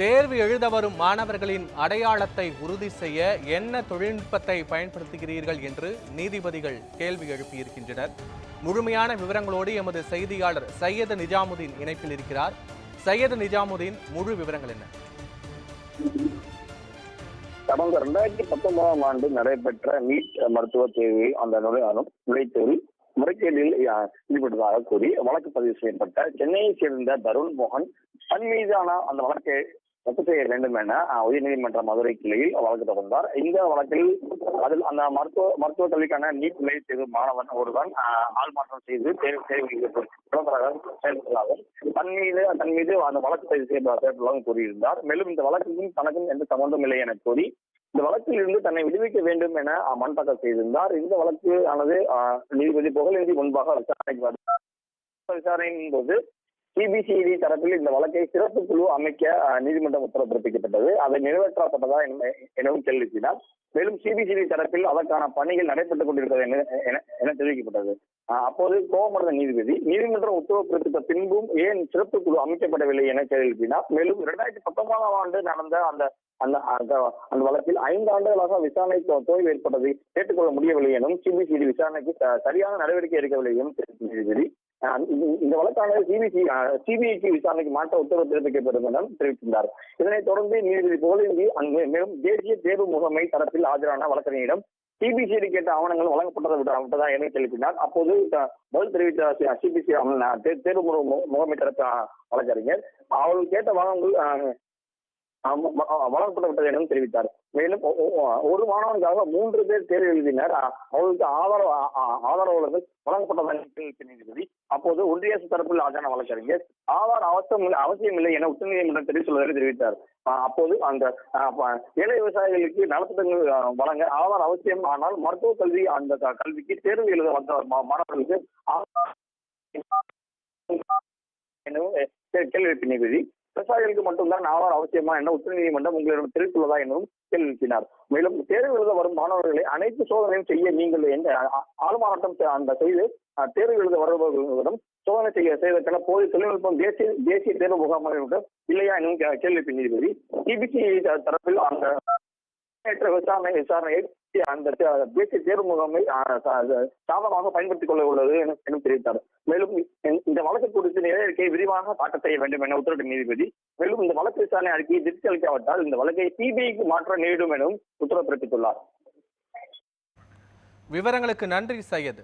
தேர்வு எழுத வரும் மாணவர்களின் அடையாளத்தை உறுதி செய்ய என்ன தொழில்நுட்பத்தை பயன்படுத்துகிறீர்கள் என்று நீதிபதிகள் கேள்வி எழுப்பியிருக்கின்றனர். முழுமையான விவரங்களோடு எமது செய்தியாளர் சையது நிஜாமுதீன் இணைப்பில் இருக்கிறார். சையது நிஜாமுதீன் முழு விவரங்கள் என்ன? கடந்த ரெண்டாயிரத்தி பத்தொன்பதாம் ஆண்டு நடைபெற்ற நீட் மருத்துவ தேர்வு அந்த நுழையாலும் நுழைத்தேர்வில் முறைகேடில் ஈடுபட்டதாக கூறி வழக்கு பதிவு செய்யப்பட்ட சென்னையைச் சேர்ந்த தருண் மோகன் தன் மீதான அந்த வழக்கை ரத்து செய்ய வேண்டும் என உயர்நீதிமன்ற மதுரை கிளையில் வழக்கு தொடர்ந்தார். இந்த வழக்கில் அதில் அந்த மருத்துவ மருத்துவ கல்விக்கான நீட் நிலை செய்த மாணவன் ஒருவன் ஆள் மாற்றம் செய்து தேர்வு தேர்வு செயல்பட்டதாகவும் தன் மீது தன் மீது அந்த வழக்கு பதிவு செய்யப்பட்டதாகவும் கூறியிருந்தார். மேலும் இந்த வழக்குக்கும் தனக்கும் எந்த சம்பந்தம் இல்லை என கூறி இந்த வழக்கில் இருந்து தன்னை விடுவிக்க வேண்டும் என அஹ், மனு தாக்கல் செய்திருந்தார். இந்த வழக்கு ஆனது நீதிபதி புகழேந்தி முன்பாக விசாரணைக்கு விசாரணையின் போது சிபிசிஐடி தரப்பில் இந்த வழக்கை சிறப்பு குழு அமைக்க நீதிமன்றம் உத்தரவு பிறப்பிக்கப்பட்டது அதை நிறைவேற்றப்பட்டதா எனவும் கேள்விச்சினார் மேலும் சிபிசிஐடி தரப்பில் அதற்கான பணிகள் நடைபெற்றுக் கொண்டிருக்கிறது என- என- என தெரிவிக்கப்பட்டது. அப்போது கோபமடைந்த நீதிபதி நீதிமன்றம் உத்தரவு பிறப்பித்த பின்பும் ஏன் சிறப்பு குழு அமைக்கப்படவில்லை என கேள்வினார் மேலும் இரண்டாயிரத்தி பத்தொன்பதாம் ஆண்டு நடந்த அந்த அந்த அந்த அந்த வழக்கில் ஐந்து ஆண்டுகளாக விசாரணை தோய்வு தோல்வி ஏற்பட்டதை ஏற்றுக்கொள்ள முடியவில்லை எனும் சிபிசிஐடி விசாரணைக்கு சரியான நடவடிக்கை எடுக்கவில்லை எனும் நீதிபதி இந்த- இந்த வழக்கானது சிபிசி சிபிஐக்கு விசாரணைக்கு மாற்ற உத்தரவு பிறப்பிக்கப்படும் என தெரிவித்திருந்தார். இதனைத் தொடர்ந்து நீதிபதி புகழேந்தி அங்கு மேலும் தேசிய தேர்வு முகமை தரப்பில் ஆஜரான வழக்கறிஞரிடம் சிபிசிஐடி கேட்ட ஆவணங்கள் வழங்கப்பட்டதை விட்டதா என தெரிவித்தார் அப்போது பதில் தெரிவித்த சிபிசி தேர்வு முக- மு- முகமை தரப்பு வழக்கறிஞர் அவர்கள் கேட்ட வாகனங்கள் வழங்கப்பட்டு விட்டது எனவும் தெரிவித்தார். மேலும் ஒரு மாணவனுக்காக மூன்று பேர் தேர்வு எழுதினர். அவர்களுக்கு ஆதார அ- ஆதரவாளர்கள் வழங்கப்பட்டதாக நீதிபதி அப்போது ஒன்றிய அரசு தரப்பில் ஆஜரான வழக்கறிஞர் ஆதார் அவசியம் இல்லை அவசியம் இல்லை என உச்சநீதிமன்றம் தெரிவித்துள்ளதாக தெரிவித்தார். அப்போது அந்த ஏழை விவசாயிகளுக்கு நலத்திட்டங்கள் வழங்க ஆதார் அவசியம். ஆனால் மருத்துவ கல்வி அந்த க- கல்விக்கு தேர்வு எழுத வந்த மாணவர்களுக்கு எனவும் கேள்வி நீதிபதி விவசாயிகளுக்கு மட்டும்தான் ஆதார் அவசியமா என்ன உச்சநீதிமன்றம் உங்களிடம் தெரிவித்துள்ளதா எனவும் கேள்வி எழுப்பினார். மேலும் தேர்வு எழுத வரும் மாணவர்களை அனைத்து சோதனையும் செய்ய நீங்கள் எந்த ஆ- அந்த செய்து தேர்வு எழுத வருபவர்களிடம் சோதனை செய்ய செய்வதற்கான போதிய தொழில்நுட்பம் தேசிய தேசிய தேர்வு முகாமையிடம் இல்லையா எனவும் கேள்வி நீதிபதி சிபிசி தரப்பில் அந்த விசாரணை விசாரணையை அந்த தேசிய தேர்வு முகமை சாதகமாக பயன்படுத்திக் கொள்ள உள்ளது என எனும் தெரிவித்தார். மேலும் இந்த- இந்த வழக்கு குறித்து நிறைய அறிக்கையை விரிவாக தாக்கல் செய்ய வேண்டும் என உத்தரவிட்ட நீதிபதி மேலும் இந்த வழக்கு விசாரணை அறிக்கையை திருப்தி அளிக்காவிட்டால் இந்த வழக்கை சிபிஐக்கு மாற்ற நேரிடும் எனவும் உத்தரவு பிறப்பித்துள்ளார். விவரங்களுக்கு நன்றி சையது.